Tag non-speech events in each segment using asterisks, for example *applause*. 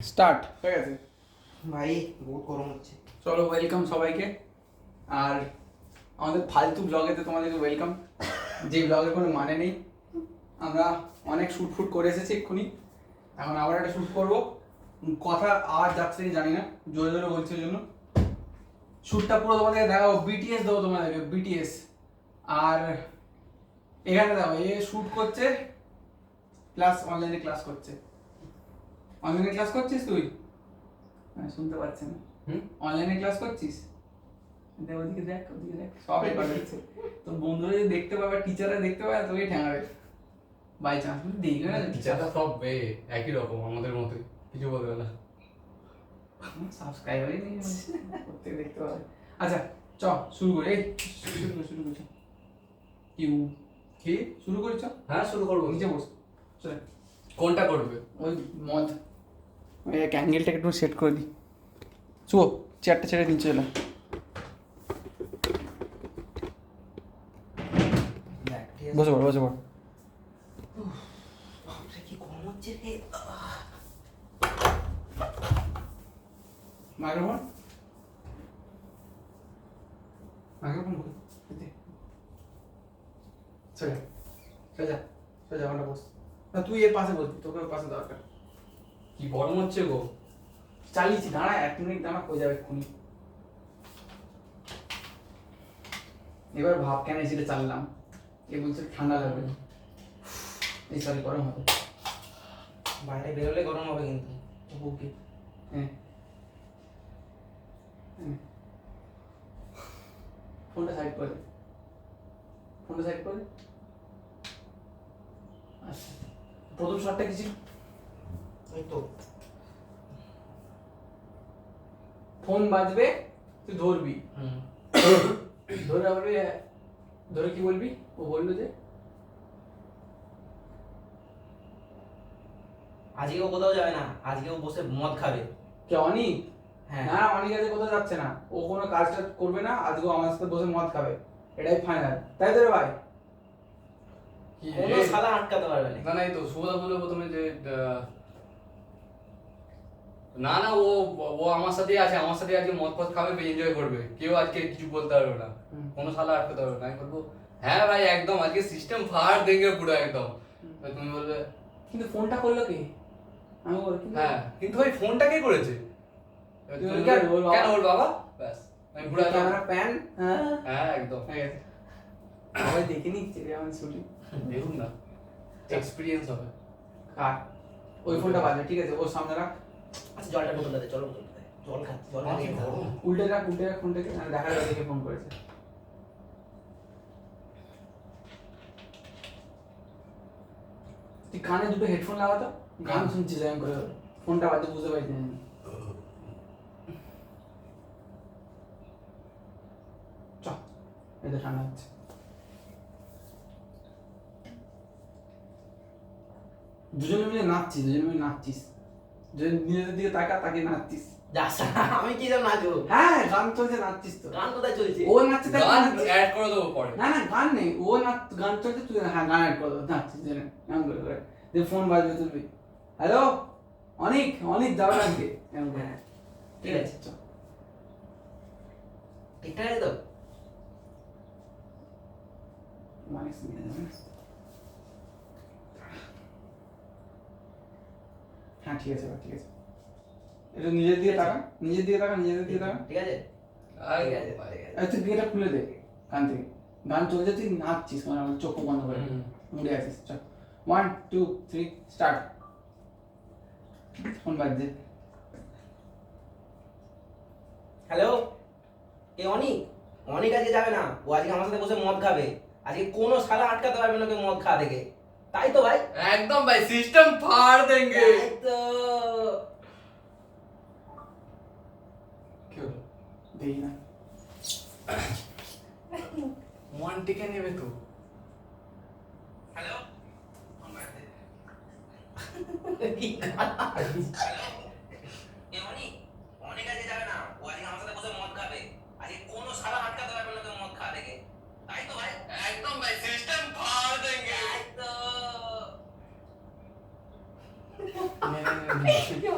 Start. হয়ে গেছে। ভাই বহুত গরম হচ্ছে। চলো ওয়েলকাম সবাইকে। আর আমাদের ফালতু ব্লগেতে তোমাদেরকে ওয়েলকাম যে ব্লগের কোনো মানে নেই। আমরা অনেক শ্যুট ফুট করে এসেছি এক্ষুনি। এখন আবার একটা শ্যুট করব। কথা আওয়াজ যাচ্ছে কি জানি না। জোরে জোরে বলছে জন্য। শ্যুটটা পুরো তোমাদেরকে দেখাবো। বিটিএস দেবো তোমাদেরকে বিটিএস আর এখানে দেখো এ শ্যুট করছে প্লাস অনলাইনে ক্লাস করছে। অনলাইনে ক্লাস করছিস তুই? হ্যাঁ শুনতে পাচ্ছে না হুম? অনলাইনে ক্লাস করছিস? দেখ ওদিকে দেখ ওদিকে দেখ সব *laughs* রেকর্ড হচ্ছে তো বন্ধুরা যদি দেখতে পাবে টিচাররা দেখতে পাবে তোকে ঠেঙাবে। বাই চান্স দেখবে না টিচাররা সব এ একই রকম আমাদের মতোই কিছু বলবে না। সাবস্ক্রাইবারই নেই প্রত্যেক দেখতে পাবে। আচ্ছা চ শুরু করি। এই শুরু করি শুরু করি। ইউ কি? শুরু করি চ। হ্যাঁ শুরু করব। নিচে বস। চলে। কোনটা করবে? ওই মদ। ওই ক্যাঙ্গেলটাকে একটু সেট করে দিই শুভ চেয়ারটা ছেড়ে নিচে চলে দেখ, ঠিক আছে? বসে পড় বসে পড়। কি গরম হচ্ছে রে। মাইক্রোফোন? মাইক্রোফোন চলে চলে যা চলে বস। না তুই এর পাশে বসবি তোকে পাশে দরকার। কি গরম হচ্ছে গো? চালিয়েছি দাঁড়া এক মিনিট দাঁড়া হয়ে যাবে এক্ষুনি? এবার ভাব কেন এসিটা চাললাম? এ বলছে ঠান্ডা লাগবে এই সরি গরম হবে। বাইরে বেরোলে গরম হবে কিন্তু বুকে হ্যাঁ। হ্যাঁ। ফোনটা সাইড করে। ফোনটা সাইড করে আচ্ছা। প্রথম শটটা কি ছিল? তো ফোন বাজবে তুই ধরবি। ধরে বলবি ধরে কি বলবি? ও বলল যে আজকেও কোথাও যাবে না আজকেও বসে মদ খাবে। কে অনিক? হ্যাঁ। না অনেক আছে কোথাও যাচ্ছে না। ও কোনো কাজটা করবে না আজকেও আমার সাথে বসে মদ খাবে। এটাই ফাইনাল তাই তো রে ভাই? কোনো? সাদা আটকাতে পারবে না। না না এই তো সুভদা বলল প্রথমে যে না না ও ও আমার সাথেই আছে আমার সাথে আজকে মদ ফদ খাবে এনজয় করবে। কেউ আজকে কিছু বলতে পারবে না। কোনো সালা আটকাতে পারবে না। আমি বলব হ্যাঁ ভাই একদম আজকে সিস্টেম ফাড় দেখবে পুরো একদম। তুমি বলবে কিন্তু ফোনটা করল কে? আমি বলি কিন্তু হ্যাঁ কিন্তু ভাই ফোনটা কে করেছে? বলবে, কেন? ওর বাবা? ব্যাস আমি পুরো ক্যামেরা প্যান হ্যাঁ? হ্যাঁ একদম। সবাই দেখে নিচ্ছে রে শুটিং। দেখুন না এক্সপিরিয়েন্স হবে। কার ওই ফোনটা বাজবে ঠিক আছে ওর সামনে রাখ। আচ্ছা জলটা বোতলটা দে জল বোতলটা দে জল খাচ্ছি জল খাচ্ছি উল্টে রাখ উল্টে রাখ ফোনটাকে আর দেখা যাবে ফোন করেছে। তুই কানে দুটো হেডফোন লাগাতো গান শুনছিস এরকম করে। ফোনটা বুঝতে পারছি না। এটা ঠান্ডা হচ্ছে। দুজনে মিলে নাচছিস দুজনে মিলে নাচছিস। দুজন নিজেদের দিকে তাকা তাকে নাচছিস আমি কি যেন নাচবো? হ্যাঁ গান চলছে নাচছিস তো। গান কোথায় চলছে? ও নাচছে তাই গান অ্যাড করে দেবো পরে। না না গান নেই। ও নাচ গান চলছে তুই হ্যাঁ গান অ্যাড করে দাও নাচছিস জেনে এমন করে করে। যে ফোন বাজবে তুলবি হ্যালো অনেক অনেক যাবে আজকে। এমন করে। হ্যাঁ ঠিক আছে। চ। ঠিকঠাক আছে তো? অনেক সুবিধা যাবে না। হ্যাঁ ঠিক আছে ঠিক আছে। এটা নিজের দিকে তাকা নিজের দিকে তাকা নিজের দিকে তাকা। ঠিক আছে? আর ঠিক আছে। এই তুই গেটটা খুলে দে গান থেকে। গান চলছে তুই নাচছিস মানে আমার চোখ বন্ধ করে। হুম। মুড়ে আছিস চল। One two three start phone বাজছে। হ্যালো এ অনিক অনিক আজকে যাবে না? ও আজকে আমার সাথে বসে মদ খাবে। আজকে কোনো সালা আটকাতে পারবে না ওকে মদ খাওয়া থেকে। তাই তো ভাই একদম ভাই সিস্টেম ফাড় দেंगे তাই তো কি হলো দেখি না ওয়ান টিকে নেবে তো হ্যালো কি গান? এ অনিক অনিক আজকে যাবে না ও আজকে আমার সাথে বসে মদ খাবে আজকে কোনো সালা আটকাতে পারবে না ওকে মদ খাওয়া থেকে তাই তো ভাই একদম ভাই সিস্টেম ফাড় দেंगे তাই তো নে, নে, নে, নে। যে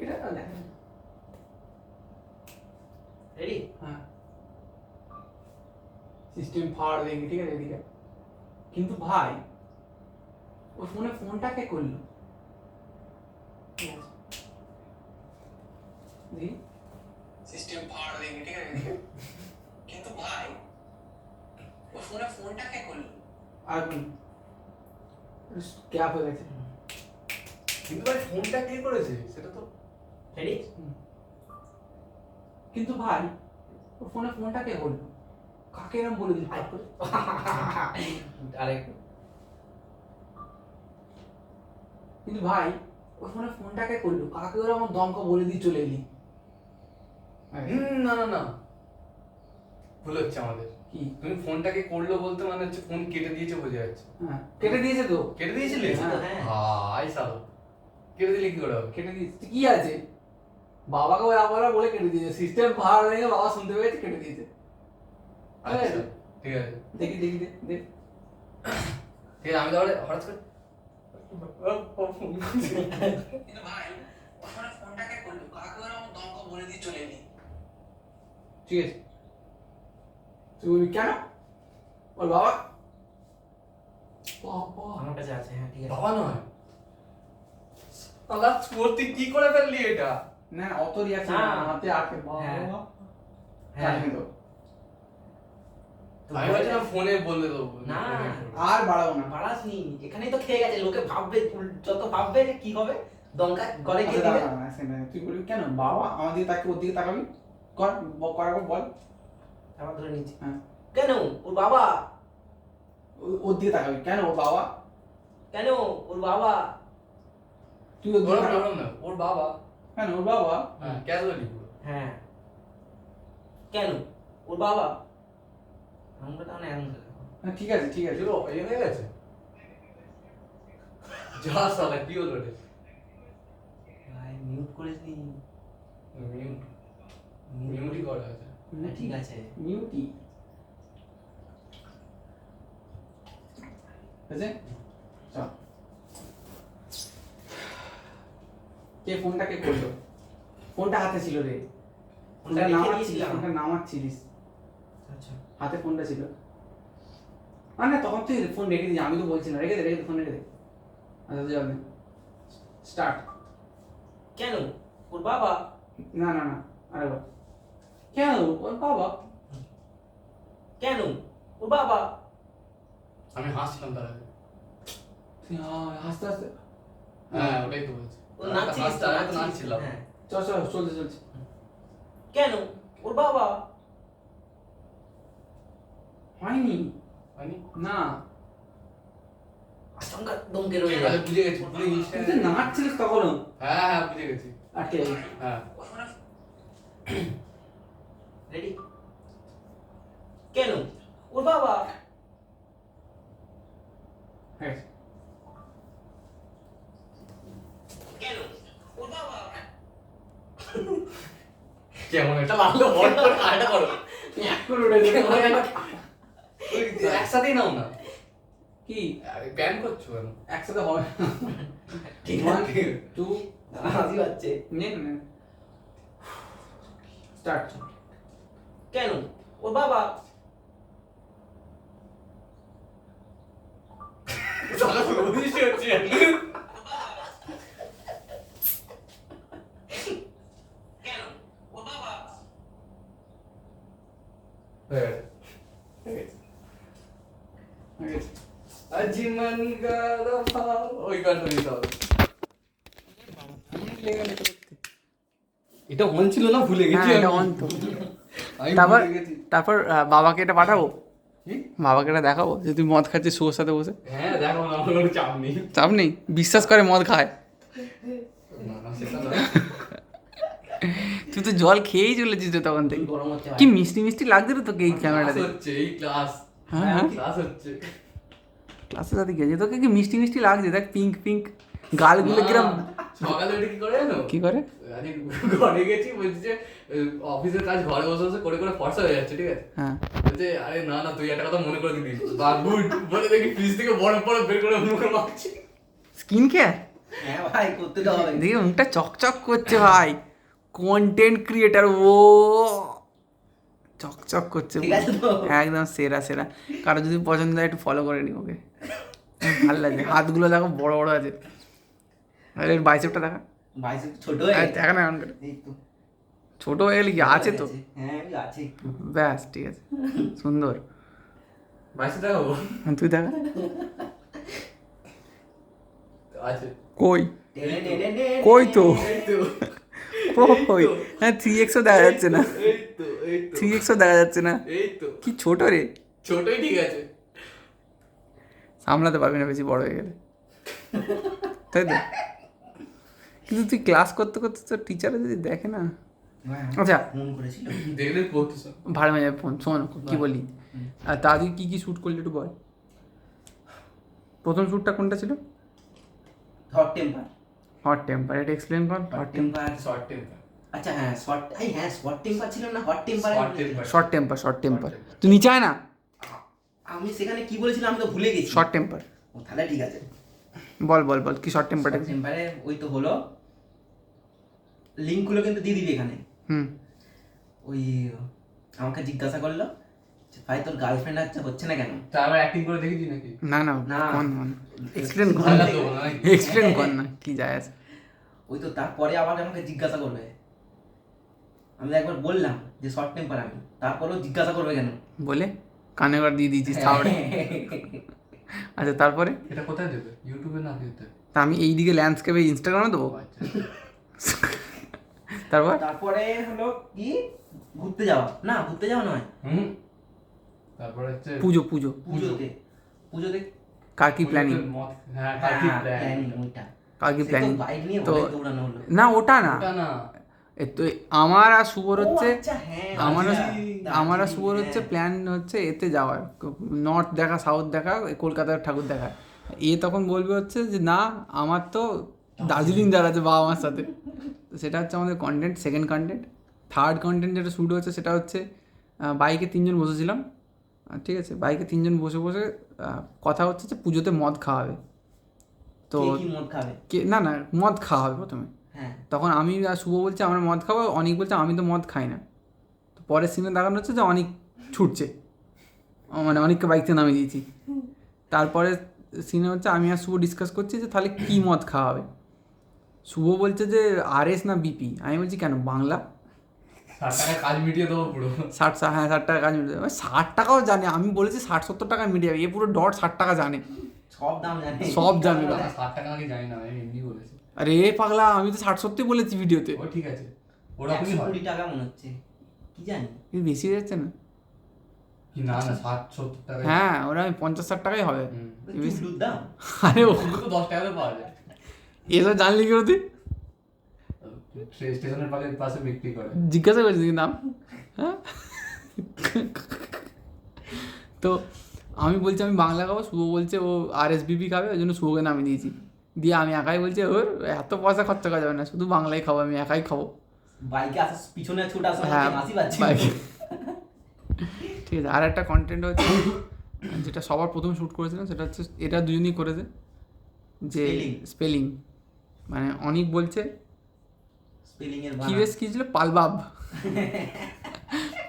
এটা তো হ্যাঁ সিস্টেম ফাড় দেখি ঠিক আছে। এদিকে কিন্তু ভাই ওই ফোনে ফোনটা কে করল ঠিক আছে দেখি সিস্টেম ফাড় দেখি ঠিক আছে এদিকে কিন্তু ভাই ওই ফোনে ফোনটা কে করল আর ক্যাপ হয়ে গেছে। কিন্তু ভাই ফোনটা কে করেছে? সেটা তো রেডি কিন্তু ভাই ফোনে ফোনটা *laughs* কে করল কাকে এরম বলে দিল? কিন্তু ভাই ওই ফোনে ফোনটাকে করল? কাকে ওরা আমার দমকা বলে দিয়ে চলে এলি? হুম, না না না। ভুল হচ্ছে আমাদের। কি? তুমি ফোনটাকে করল বলতে মানে হচ্ছে ফোন কেটে দিয়েছে বোঝা যাচ্ছে। হ্যাঁ কেটে দিয়েছে তো? কেটে দিয়েছিলে? হ্যাঁ। হ্যাঁ। হাই সালো। কেটে দিলে কি করে কেটে দিয়েছে। কি আছে? বাবাকে ওই আবার বলে কেটে দিয়েছে। সিস্টেম ভাড়া ভেঙে বাবা শুনতে পেয়েছে কেটে দিয়েছে। আচ্ছা ঠিক আছে? দেখি দেখি দেখ ঠিক আছে আমি তাহলে হঠাৎ করে ভাই ফোনটাকে করল। কাকে ওরা দমকা বলে দিয়ে চলে এলি ঠিক আছে। তুই বলবি কেন ওর বাবা বাবা আমার কাছে আছে হ্যাঁ ঠিক আছে বাবা নয় আল্লাহ তুই কি করে ফেললি এটা না না, অত রিয়াকশন না। হাতে আটকে বাবা হ্যাঁ। হ্যাঁ হ্যাঁ তো তো আমি ভাবছিলাম ফোনে বলে দেবো না। আর বাড়াবো না বাড়াসনি এখানেই তো খেয়ে গেছে লোকে ভাববে যত ভাববে কি হবে দমকা গিয়ে আচ্ছা, দিবে second, তুই বলবি কেন বাবা আমার দিকে তাকে ওর দিকে তাকাবি কর করার পর বল আমার ধরে নিচ্ছি হ্যাঁ। কেন? ওর বাবা। ওর দিকে তাকাবি। কেন ওর বাবা? কেন? ওর বাবা। তুই ওর দিকে তাকাবি। না, ওর বাবা। কেন? ওর বাবা? হ্যাঁ ক্যাজুয়ালি হ্যাঁ। কেন? ওর বাবা। আমরা তাহলে এমন করে হ্যাঁ, ঠিক আছে ঠিক আছে। এগুলো এ হয়ে গেছে? যা সালা কি হলো রে? ভাই মিউট করিস নি মিউট মিউটই করা আছে। ঠিক আছে। মিউটি। আছে চল। কে ফোনটা কে করল? ফোনটা হাতে ছিল রে। ফোনটা নামাচ্ছিলিস ফোনটা নামাচ্ছিলিস। আচ্ছা। হাতে ফোনটা ছিল। না না তখন তুই ফোন রেখে দিস আমি তো বলছি না। রেখে দে রেখে দে ফোন রেখে দে। আচ্ছা জল স্টার্ট। কেন? ওর বাবা? না না না। আরেকবার। কেন? ওর বাবা। কেন? ওর বাবা। আমি হাসছিলাম তার আগে। হাসতে হাসতে। হ্যাঁ ওটাই তো বলছি। নাচছিলাম। হ্যাঁ। চল চল চলছে চলছে কেন? ওর বাবা। হয়নি। হয়নি? না। দমকে রয়ে বুঝে গেছি তুই নাচছিলিস তখনও। হ্যাঁ হ্যাঁ বুঝে গেছি। আটকে হ্যাঁ। রেডি কেন? ওর বাবা। হ্যাঁ। কেন? ওর বাবা। কেমন একটা লাগল বল। করে আটা করো। এখন উঠে। ওই একসাথেই নাও না। কি? ব্যায়াম করছ কেন? একসাথে হবে ঠিক আছে। টু হাসি পাচ্ছে নে নে স্টার্ট। কেন ওর বাবা সালা পুরো বৃষ্টি হচ্ছে কেন ওর বাবা হ্যাঁ ওকে আজি মন গরফা ওই গানটা নিতে হবে এটা অন ছিল না ভুলে গেছি হ্যাঁ, এটা আমি। on তো। তারপর তারপর বাবাকে এটা পাঠাবো? বাবাকে এটা দেখাবো? যে তুই মদ খাচ্ছিস শুয়োর সাথে বসে? হ্যাঁ দেখো চাপ নেই। চাপ নেই? বিশ্বাস করে মদ খায়। তুই তো জল খেয়েই চলেছিস তো তখন থেকে। কি মিষ্টি মিষ্টি লাগছে রে তোকে এই ক্যামেরাতে হ্যাঁ হ্যাঁ ক্লাস হচ্ছে। সাথে গেছে। তোকে কি মিষ্টি মিষ্টি লাগছে? দেখ পিঙ্ক পিঙ্ক গালগুলো কিরম সকালে উঠে কি করে জানো? কি করে? আজকে ঘরে গেছি বলছি যে অফিসের কাজ ঘরে বসে বসে করে করে ফর্সা হয়ে যাচ্ছে ঠিক আছে? হ্যাঁ। বলছে আরে না না তুই একটা কথা মনে করে দিবি। বা গুড বলে দেখি ফ্রিজ থেকে বরফ বরফ বের করে মুখে মাখছি। স্কিন কেয়ার হ্যাঁ ভাই করতে তো হবে। দেখি মুখটা চকচক করছে ভাই। কন্টেন্ট ক্রিয়েটার ও। চকচক করছে ঠিক একদম সেরা সেরা। কারও যদি পছন্দ হয় একটু ফলো করে নি ওকে। ভালো লাগে। হাতগুলো দেখো বড় বড় আছে। আরে বাইসেপটা দেখা। বাইসেপ ছোট হয়ে দেখা না এই ছোট হয়ে গেলে কি আছে তো? হ্যাঁ আছে। ব্যাস ঠিক আছে। সুন্দর। বাইশে দেখাবো? তুই দেখা। আছে। কই? কই তো? কই? হ্যাঁ থ্রি এক্সও দেখা যাচ্ছে না। থ্রি এক্সও দেখা যাচ্ছে না। কি ছোট রে? ছোটই ঠিক আছে। সামলাতে পারবি না বেশি বড় হয়ে গেলে। তাই তো? কিন্তু তুই ক্লাস করতে করতে তো টিচারে যদি দেখে না? আচ্ছা। ফোন করেছিল। দেখলে ভালো মজা ফোন শোন কি বলি? আর তা তুই কি কি শ্যুট করলি একটু বল। প্রথম শ্যুটটা কোনটা ছিল? হট টেম্পার হট টেম্পার এটা এক্সপ্লেন কর হট টেম্পার শর্ট টেম্পার আচ্ছা হ্যাঁ শর্ট এই হ্যাঁ শর্ট টেম্পার ছিল না? Hot temper short temper short temper short temper তুই নিচে আয় না। আমি সেখানে কি বলেছিলাম আমি তো ভুলে গেছি। শর্ট টেম্পার তাহলে ঠিক আছে। বল বল বল কি শর্ট টেম্পারটা টেম্পারে ওই তো হলো লিঙ্কগুলো কিন্তু দিয়ে দিবি এখানে। হুম। ওই আমাকে জিজ্ঞাসা করল ভাই তোর গার্লফ্রেন্ড আছে হচ্ছে না কেন? তা আবার অ্যাক্টিং করে দেখেছি নাকি? না না না। কোন কোন এক্সপ্লেন কর না। এক্সপ্লেন কর না কি যায় আছে। ওই তো তারপরে আবার আমাকে জিজ্ঞাসা করবে। আমি একবার বললাম যে শর্ট টেম্পার আমি। তারপরেও জিজ্ঞাসা করবে কেন? বলে কানে করে দিয়ে দিয়েছিস থাওড়ে *laughs* আচ্ছা তারপরে? এটা কোথায় দেবে? ইউটিউবে না দিতে তা আমি এইদিকে ল্যান্ডস্কেপে ইনস্টাগ্রামে দেবো। আচ্ছা। *laughs* তারপর? তারপরে হলো কি? ঘুরতে যাওয়া। না ঘুরতে যাওয়া নয়। হুম? তারপরে হচ্ছে পুজো পুজো। পুজোতে। পুজোতে? কার কি প্ল্যানিং হ্যাঁ কার কি প্ল্যানিং ওইটা। কার কি তো প্ল্যানিং না ওটা না। এ তো আমার আর শুভর হচ্ছে আচ্ছা, হ্যাঁ, আমার আর- আমার শুভর হচ্ছে হ্যাঁ। প্ল্যান হচ্ছে এতে যাওয়ার। নর্থ দেখা সাউথ দেখা কলকাতার ঠাকুর দেখা। এ তখন বলবে হচ্ছে যে না আমার তো দার্জিলিং আছে বাবা মার সাথে। তো সেটা হচ্ছে আমাদের content second content third content যেটা শ্যুট হচ্ছে সেটা হচ্ছে বাইকে তিনজন বসেছিলাম। ঠিক আছে বাইকে তিনজন বসে বসে কথা হচ্ছে যে পুজোতে মদ খাওয়াবে। তো কে না না মদ খাওয়া হবে প্রথমে। হ্যাঁ। তখন আমি আর শুভ বলছে আমরা মদ খাব। অনেক বলছে আমি তো মদ খাই না। তো পরের সিনে দেখানো হচ্ছে যে অনেক ছুটছে। মানে অনেককে বাইক থেকে নামিয়ে দিয়েছি। তারপরে সিনে হচ্ছে আমি আর শুভ ডিসকাস করছি যে তাহলে কী মদ খাওয়া হবে শুভ বলছে যে আর এস না বিপি আমি বলছি কেন? বাংলা? ষাট টাকা কাজ মিটিয়ে দেবো পুরো। ষাট হ্যাঁ ষাট টাকা কাজ যাবে ষাট টাকাও জানে। আমি বলেছি ষাট সত্তর টাকা মিটে এ পুরো ডট ষাট টাকা জানে। সব দাম জানে। সব জানে না, ষাট টাকা নাকি জানি না আমি এমনি বলেছি। আরে এ পাগলা আমি তো ষাট সত্যি বলেছি ভিডিওতে। ও ঠিক আছে। ওরকমই কুড়ি টাকা মনে হচ্ছে। কি জানি? বেশি হয়ে যাচ্ছে না? না না ষাট সত্তর টাকা। হ্যাঁ ওরা পঞ্চাশ ষাট টাকাই হবে। আরে ও তো দশ টাকাতে পাওয়া যায়। এসব জানলি কি তুই স্টেশনের পাশে পাশে বিক্রি করে। জিজ্ঞাসা করছিস কি নাম? হ্যাঁ? তো আমি বলছি আমি বাংলা খাব শুভ বলছে ও আর এস বিপি খাবে ওই জন্য শুভকে নামিয়ে দিয়েছি। দিয়ে আমি একাই বলছি ওর এত পয়সা খরচা করা যাবে না শুধু বাংলাই খাব আমি একাই খাব। বাইকে আসার পিছনে ছুট আসার হ্যাঁ বাইকে। ঠিক আছে আর একটা কন্টেন্ট হচ্ছে যেটা সবার প্রথম শ্যুট করেছিলাম সেটা হচ্ছে এটা দুজনই করেছে যে স্পেলিং মানে অনেক বলছে স্পেলিং এর কি বেশ কি ছিল? পালবাব।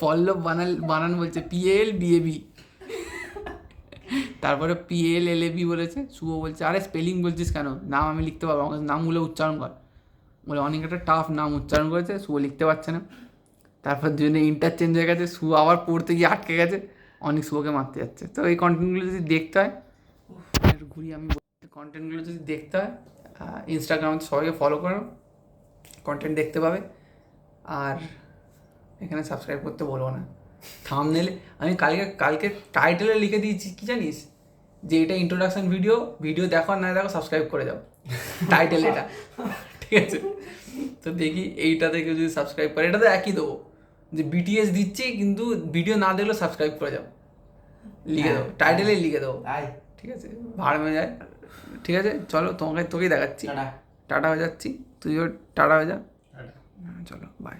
পল্লব বানাল বানান বলছে পিএল বিএবি তারপরে পিএল এল বি বলেছে শুভ বলছে আরে স্পেলিং বলছিস কেন? নাম আমি লিখতে পারব আমার নামগুলো উচ্চারণ কর। বলে অনেক একটা টাফ নাম উচ্চারণ করেছে শুভ লিখতে পারছে না। তারপর দুজনে ইন্টারচেঞ্জ হয়ে গেছে শুভ আবার পড়তে গিয়ে আটকে গেছে অনেক শুভকে মারতে যাচ্ছে। তো এই কন্টেন্টগুলো যদি দেখতে হয় ঘুরি আমি কন্টেন্টগুলো যদি দেখতে হয় ইনস্টাগ্রামে সবাইকে ফলো করো কন্টেন্ট দেখতে পাবে। আর এখানে সাবস্ক্রাইব করতে বলব না। থামনেলে আমি কালকে কালকে টাইটেলে লিখে দিয়েছি কি জানিস? যে এটা ইন্ট্রোডাকশন ভিডিও ভিডিও দেখো না দেখো সাবস্ক্রাইব করে যাও। টাইটেল এটা। ঠিক আছে? তো দেখি এইটা থেকে যদি সাবস্ক্রাইব করে এটা তো একই দেবো। যে বিটিএস দিচ্ছি কিন্তু ভিডিও না দেখলেও সাবস্ক্রাইব করে যাও। লিখে দেবো। টাইটেলে লিখে দেবো। ঠিক আছে? ভাড় মেয়ে যায়। ঠিক আছে? চলো তোমাকে তোকেই দেখাচ্ছি। টাটা। টাটা হয়ে যাচ্ছি। তুইও টাটা হয়ে যা। হ্যাঁ, চলো বাই